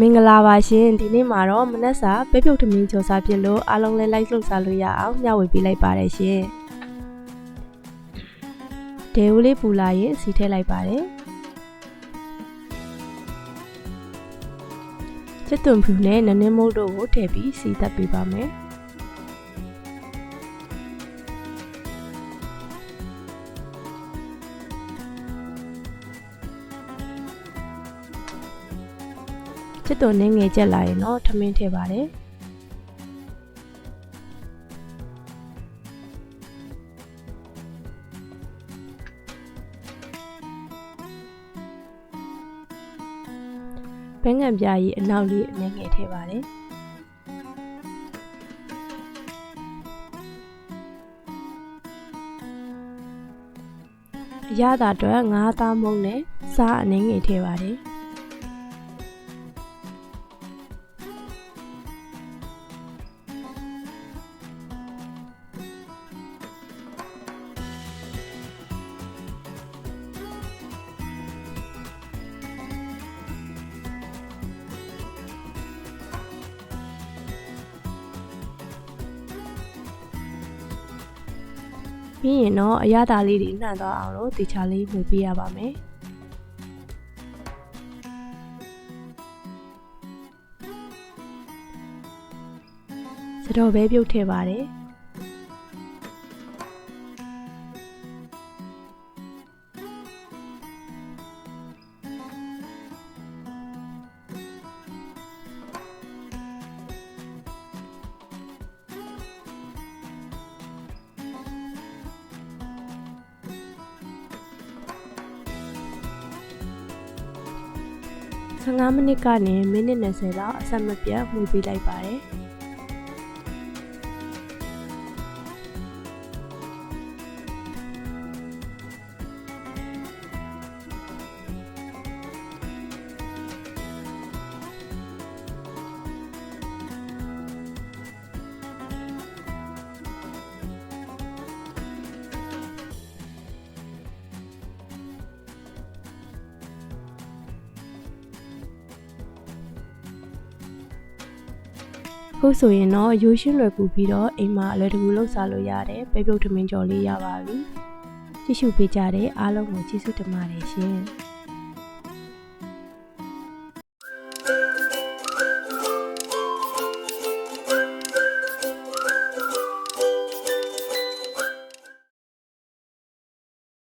မင်္ဂလာပါရှင်ဒီနေ့မှာတော့မနက်စာပဲပြုတ်ထမင်းကြော်စားပြလို့အားလုံးလည်း like လုပ်စားလို့ရအောင်မျှဝေပေးလိုက်ပါတယ်ရှင်ဒဲဦးလေးပူလာရင်စီထည့်လိုက်ပါတယ်ချစ်သွန်ဖြူနဲ့နနင်းမုတ်တို့ကိုထည့်ပြီးစီသက်ပေးပါမယ် ချစ်သွန်နဲ့ငယ်ချက်လာရင်တော့ထမင်းထည့်ပါတယ်ဘန်းငံပြားကြီးအနောက်လေးအနည်းငယ်ထည့်ပါတယ်အရသာအတွက်ငါးသားမုံနဲ့စားအနည်းငယ်ထည့်ပါတယ် ပြီးရင်တော့အရသာလေးတွေနှံ့သွားအောင်လို့တေချာလေးနှွေပေးရပါမယ်စတော့ပဲပြုတ်ထည့်ပါတယ် 15မိနစ်ကနေမိနစ်20လောက်အဆက်မပြတ်မှုပေးလိုက်ပါတယ် ခုဆိုရင်တော့ရိုးရှင်းလွယ်ကူပြီးတော့အိမ်မှာအလွယ်တကူလှုပ်ရှားလို့ရတယ်ပဲပြုတ်ထမင်းကြော်လေးရပါပြီကြည့်ရှုပေးကြတဲ့အားလုံးကိုကျေးဇူးတင်ပါတယ်ရှင်